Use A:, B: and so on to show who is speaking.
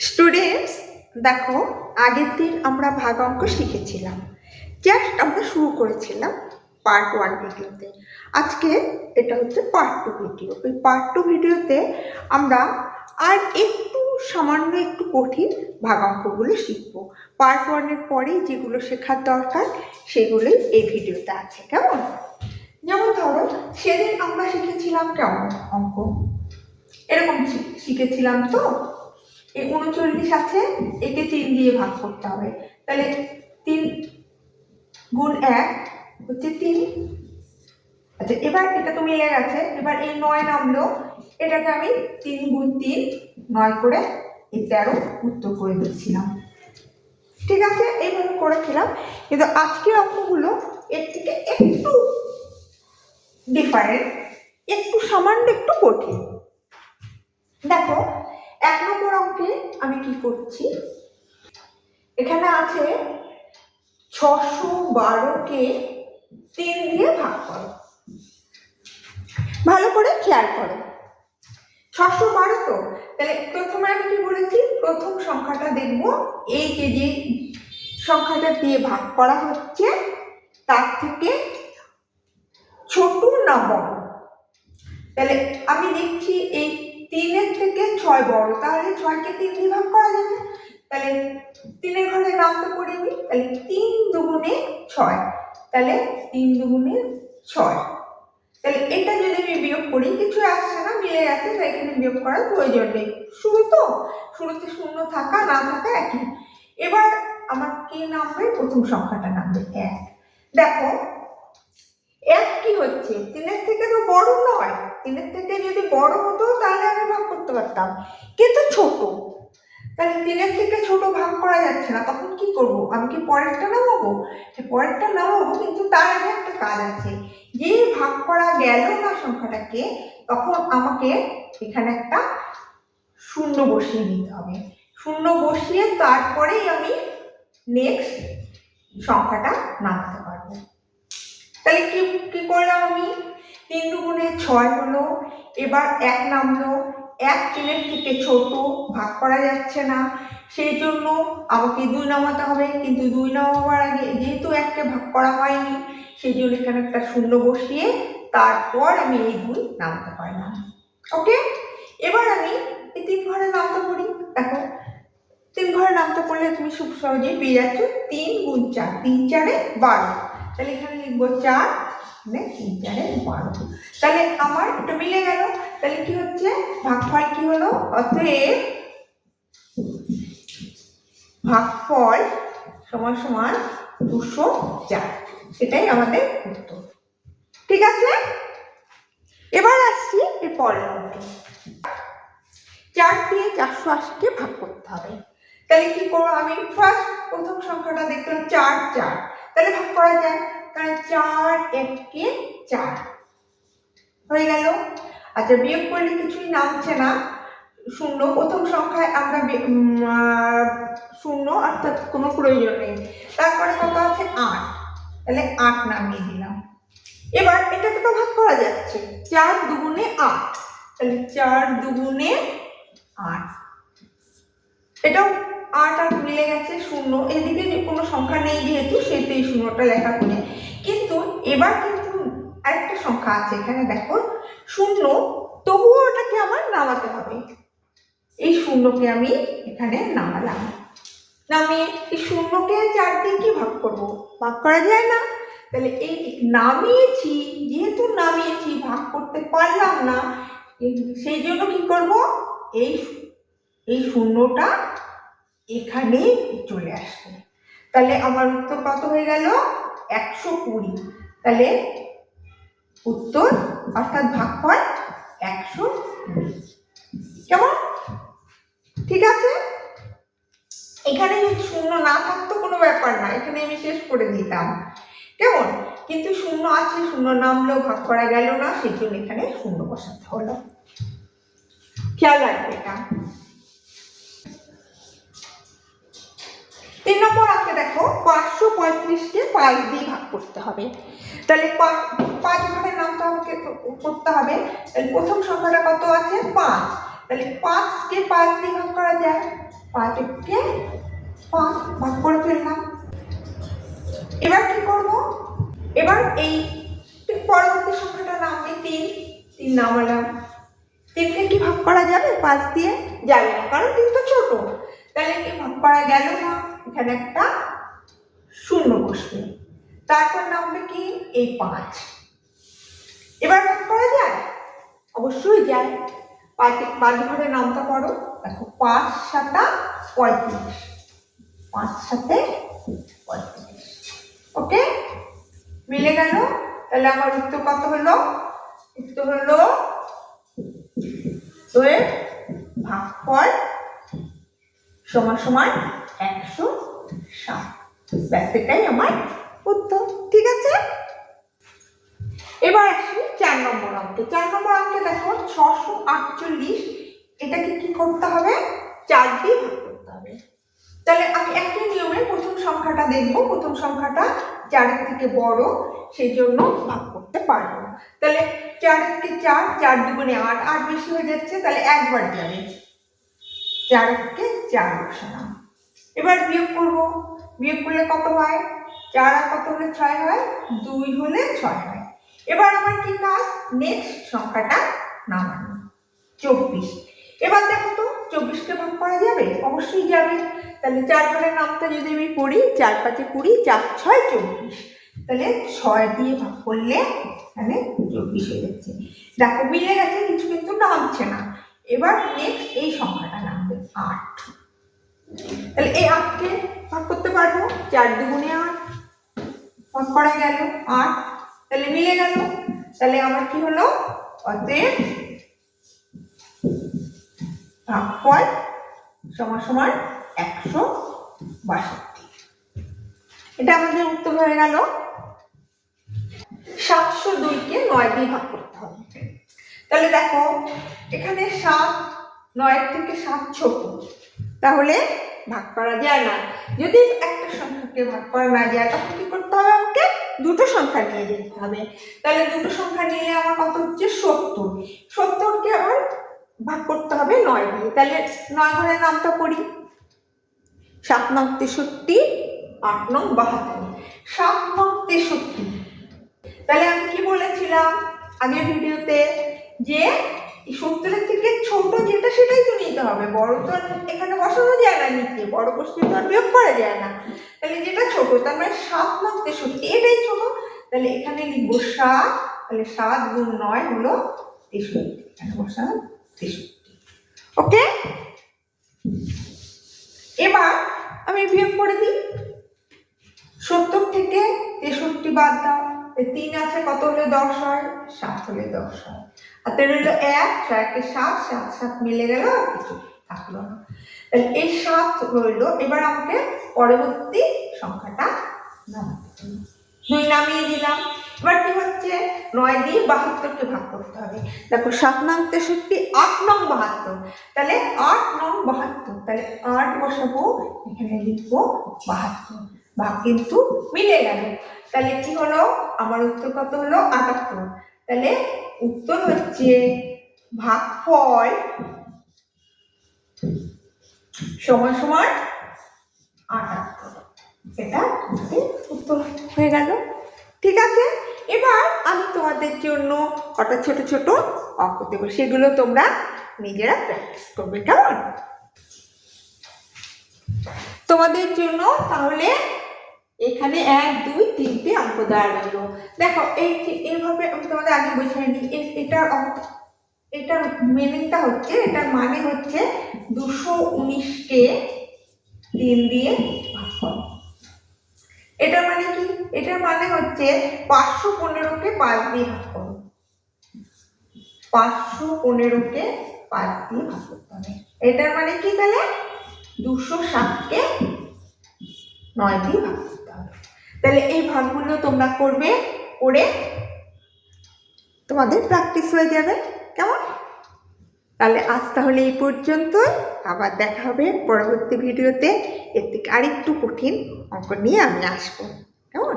A: Students দেখো, আগের দিন আমরা ভাগ অঙ্ক শিখেছিলাম। জাস্ট আমরা শুরু করেছিলাম পার্ট ওয়ান ভিডিওতে। আজকে এটা হচ্ছে পার্ট টু ভিডিও ওই পার্ট টু ভিডিওতে আমরা আর একটু সামান্য একটু কঠিন ভাগ অঙ্কগুলো শিখব। পার্ট ওয়ানের পরেই যেগুলো শেখার দরকার, সেগুলোই এই ভিডিওতে আছে, কেমন? যেমন ধরো, সেদিন আমরা শিখেছিলাম কেমন অঙ্ক? এরকম শিখেছিলাম তো? এই উনচল্লিশ আছে, একে তিন দিয়ে ভাগ করতে হবে। তাহলে তিন গুণ এক হচ্ছে তিন। আচ্ছা এবার এটা তো মিলে গেছে, এবার এই নয় নামলো, এটাকে আমি তিন গুণ তিন নয় করে এই তেরো উত্তর করে দিচ্ছিলাম ঠিক আছে, এইভাবে করেছিলাম কিন্তু আজকের অঙ্কগুলো এর থেকে একটু ডিফারেন্ট একটু সামান্য একটু কঠিন। দেখো এক নম্বর অঙ্কে আমি কি করছি? এখানে আছে ছশো বারোকে তিন দিয়ে ভাগ করো। ভালো করে খেয়াল করো। ছশো বারো তো? তাহলে প্রথমে আমি কি বলেছি? প্রথম সংখ্যাটা দেখব। এই যে যে সংখ্যাটা দিয়ে ভাগ করা হচ্ছে, তার থেকে ছোট না বড় তাহলে আমি দেখছি এই তিনের থেকে ছয় বড়, তাহলে ছয়কে তিন দিয়ে ভাগ করা যাবে। তাহলে তিনের ঘরে নাম তো করিনি তাহলে তিন দুগুণে ছয়, তাহলে তিন দুগুণে ছয়। তাহলে এটা যদি আমি বিয়োগ করি, কিছু আসছে না, মিলে গেছে তাই এখানে বিয়োগ করার প্রয়োজন নেই। শুরু তো, শুরুতে শূন্য থাকা, না থাকা একই। এবার আমার কি নামবে? প্রথম সংখ্যাটা নামবে এক। দেখো এক কি হচ্ছে? তিনের থেকে তো বড় নয়। তিনের থেকে যদি বড় হতো, তাহলে আমি ভাগ করতে পারতাম। কিন্তু ছোট। তাহলে তিনের থেকে ছোট ভাগ করা যাচ্ছে না। তখন কি করব? আমি কি পরেরটা নামাবো? সে পরেরটা নামাবো, কিন্তু তার আগে একটা কাজ আছে। যে ভাগ করা গেল না সংখ্যাটাকে, তখন আমাকে এখানে একটা শূন্য বসিয়ে দিতে হবে। শূন্য বসিয়ে তারপরেই আমি নেক্সট সংখ্যাটা নামাতে তাহলে কি কি করলাম আমি? তিন দুগুণে ছয় হলো, এবার এক নামলো, এক তিনের থেকে ছোট, ভাগ করা যাচ্ছে না। সেই জন্য আমাকে দুই নামাতে হবে, কিন্তু দুই নামাবার আগে যেহেতু একটা ভাগ করা হয়নি, সেই জন্য এখানে একটা শূন্য বসিয়ে তারপর আমি এই দুই নামতে পারলাম। ওকে? এবার আমি এই তিন ঘরে নামতে পারি। দেখো, তিন ঘরে নামতে পড়লে তুমি খুব সহজেই পেয়ে যাচ্ছ তিন গুণ চার, তিন চারে বারো। তাহলে এখানে লিখব চার মানে তিন চারে বারো তাহলে আমার এটা মিলে গেল। তাহলে কি হচ্ছে? ভাগফল কি হলো? অতএব ভাগফল সমান সমান দুশো চার। এটাই আমাদের উত্তর। ঠিক আছে? এবার আসছি এর পরের অঙ্কে। চার দিয়ে চারশো আশিকে ভাগ করতে হবে। তাহলে কি করব আমি? ফার্স্ট প্রথম সংখ্যাটা দেখলাম চার চার। তাহলে ভাগ করা যায় তাহলে চার এককে চার। হয়ে গেল। আচ্ছা বিয়োগ করলে কিছুই নামছে না। শূন্য। প্রথম সংখ্যায় আমরা শূন্য অর্থাৎ কোনো প্রয়োজন নেই। তারপরে কত আছে? আট। তাহলে আট নামিয়ে দিলাম। এবার এটাকে তো ভাগ করা যাচ্ছে? চার দুগুণে আট। তাহলে চার দুগুণে আট। এটাও আট আট মিলে গেছে, শূন্য। এদিকে কোনো সংখ্যা নেই যেহেতু সেহেতু এই শূন্যটা লেখা করে। কিন্তু এবার কিন্তু আরেকটা সংখ্যা আছে এখানে, দেখো। শূন্য, তবুও ওটাকে আমার নামাতে হবে। এই শূন্যকে আমি এখানে নামালাম। নামিয়ে এই শূন্যকে চার দিয়ে কি ভাগ করব? ভাগ করা যায় না। তাহলে এই নামিয়েছি, যেহেতু নামিয়েছি, ভাগ করতে পারলাম না। সেই জন্য কি করব? এই এই শূন্যটা এখানে চলে আসবে। তাহলে আমার উত্তর কত হয়ে গেল? একশো কুড়ি। তাহলে উত্তর অর্থাৎ ভাগ ভাগফল একশো কেমন? ঠিক আছে? এখানে যদি শূন্য না থাকতো কোনো ব্যাপার না, এখানে আমি শেষ করে দিতাম। কেমন? কিন্তু শূন্য আছে, শূন্য নামলো, ভাগ করা গেল না, সেই জন্য এখানে শূন্য বসাতে হলো। খেয়াল রাখবে এটা। তিন নম্বর অঙ্কে দেখো পাঁচশো পঁয়ত্রিশকে পাঁচ দিয়ে ভাগ করতে হবে। তাহলে পাঁচ পাঁচ ঘরে নামতে আমাকে করতে হবে। তাহলে প্রথম সংখ্যাটা কত আছে? পাঁচ। তাহলে পাঁচকে পাঁচ দিয়ে ভাগ করা যায়। পাঁচ একে পাঁচ ভাগ করে ফেললাম। এবার কি করব? এবার এই পরবর্তী সংখ্যাটা নামবে তিন। তিন নামালাম তিনকে কি ভাগ করা যাবে? পাঁচ দিয়ে যাবে না, কারণ তিন তো ছোট। তাহলে কি ভাগ করা গেল না? এখানে একটা শূন্য বসবে। তারপর নামবে কি? এই পাঁচ। এবার ভাগ করা যায়? অবশ্যই যায়। পাঁচ পাঁচ ঘরে নামটা পড়ো দেখো, পাঁচ সাতা পঁয়ত্রিশ। পাঁচ সাথে পঁয়ত্রিশ। ওকে? মিলে গেল। তাহলে আমার উত্তর কত হলো? উত্তর হলো দুয়ের ভাগফল সমান সমান একশো ষাট। ব্যাস, এটাই আমার উত্তর, ঠিক আছে? এবার আসি চার নম্বর অঙ্কে। চার নম্বর অঙ্কে দেখো, ছশো আটচল্লিশ, এটাকে কি করতে হবে? চার দিয়ে ভাগ করতে হবে। তাহলে আমি একই নিয়মে প্রথম সংখ্যাটা দেখব, প্রথম সংখ্যাটা চারের থেকে বড়, সেই জন্য ভাগ করতে পারব। তাহলে চারের থেকে চার চার দুগুণে আট আট বেশি হয়ে যাচ্ছে, তাহলে একবার যাবে চার চার বসালাম। এবার বিয়োগ করব। বিয়োগ করলে কত হয়? চার আর কত হলে ছয় হয়? দুই হলে ছয় হয়। এবার আমার কি কাজ? নেক্সট সংখ্যাটা নামানো। চব্বিশ। এবার দেখো তো, চব্বিশকে ভাগ করা যাবে? অবশ্যই যাবে। তাহলে চার ঘরের নামটা যদি আমি পড়ি, চার পাঁচে কুড়ি, চার ছয়, চব্বিশ। তাহলে ছয় দিয়ে ভাগ করলে এখানে চব্বিশ হয়ে যাচ্ছে। দেখো মিলে গেছে, কিছু কিন্তু নামছে না। এবার নেক্সট এই সংখ্যাটা আট তাহলে এই আটকে ভাগ করতে পারব। চার দুগুণে আট ভাগ করা গেল আট। তাহলে মিলে গেল। তাহলে আমার কি হলো? অতএব ভাগফল সমান সমান একশো বাষট্টি। এটা আমাদের উত্তর হয়ে গেল। সাতশো দুইকে নয় দিয়ে ভাগ করতে হবে। তাহলে দেখো, এখানে সাত নয়ের থেকে সাত ছোট। তাহলে ভাগ করা যায় না। যদি একটা সংখ্যাকে ভাগ করা না যায়, তখন কি করতে হবে আমাকে? দুটো সংখ্যা নিয়ে যেতে হবে। তাহলে দুটো সংখ্যা নিয়ে আমার কত হচ্ছে? সত্তর। সত্তরকে আবার ভাগ করতে হবে নয় দিয়ে। তাহলে নয় ঘরের নামটা পড়ি। সাত নং তেষট্টি, আট নং বাহাত্তর। সাত নং তেষট্টি। তাহলে আমি কি বলেছিলাম আগের ভিডিওতে যে সত্তরের থেকে ছোট যেটা সেটাই তো নিতে হবে। বড় তো এখানে বসানো যায় না নিচে। বড় বসলে তো আর বিয়োগ করা যায় না। তাহলে যেটা ছোট, তার মানে সাত নং তেষট্টি এটাই ছোট। তাহলে এখানে লিখব সাত। তাহলে সাত গুণ নয় হলো তেষট্টি। এখানে বসালাম তেষট্টি। ওকে? এবার আমি বিয়োগ করে দিই। সত্তর থেকে তেষট্টি বাদ দাও। তিন আছে কত হলে দশ হয়? সাত হলে দশ হয়। আর তো রইল এক ছয়কে সাত সাত সাত মিলে গেল আর কিছু। থাকল না। তাহলে এই সাত রইল। এবার আমাকে পরবর্তী সংখ্যাটা দুই নামিয়ে দিলাম। এবার কি হচ্ছে? নয় দিয়ে বাহাত্তরকে ভাগ করতে হবে। দেখো, সাত নং তেষট্টি, আট নং বাহাত্তর। তাহলে আট নং বাহাত্তর। তাহলে আট বসাবো, এখানে লিখব বাহাত্তর। ভাগ কিন্তু মিলে গেল। তাহলে কি হলো? আমার উত্তর কত হলো? আটাত্তর। তাহলে উত্তর হচ্ছে ভাগফল সমান সমান আটাত্তর। এটা উত্তর হয়ে গেল। ঠিক আছে? এবার আমি তোমাদের জন্য কটা ছোট ছোট অঙ্ক দেবো। সেগুলো তোমরা নিজেরা প্র্যাকটিস করবে, কেমন? তোমাদের জন্য তাহলে এখানে এক, দুই তিনটে অঙ্ক দেওয়া রইল। দেখো, এই এইভাবে আমি তোমাদের আগে বোঝাই নি এ- এটার এটার মিনিংটা হচ্ছে এটার মানে হচ্ছে দুশো উনিশকে তিন দিয়ে ভাগ করো। এটার মানে কি? এটার মানে হচ্ছে পাঁচশো পনেরোকে পাঁচ দিয়ে ভাগ করো। পাঁচশো পনেরোকে পাঁচ দিয়ে ভাগ করতে হবে। এটার মানে কি তাহলে? দুশো ষাটকে নয় দিয়ে ভাগ তাহলে এই ভাগগুলো তোমরা করবে, করে তোমাদের প্র্যাকটিস হয়ে যাবে। কেমন? তাহলে আজ তাহলে এই পর্যন্ত আবার দেখা হবে পরবর্তী ভিডিওতে এর থেকে আরেকটু কঠিন অঙ্ক নিয়ে আমি আসব। কেমন?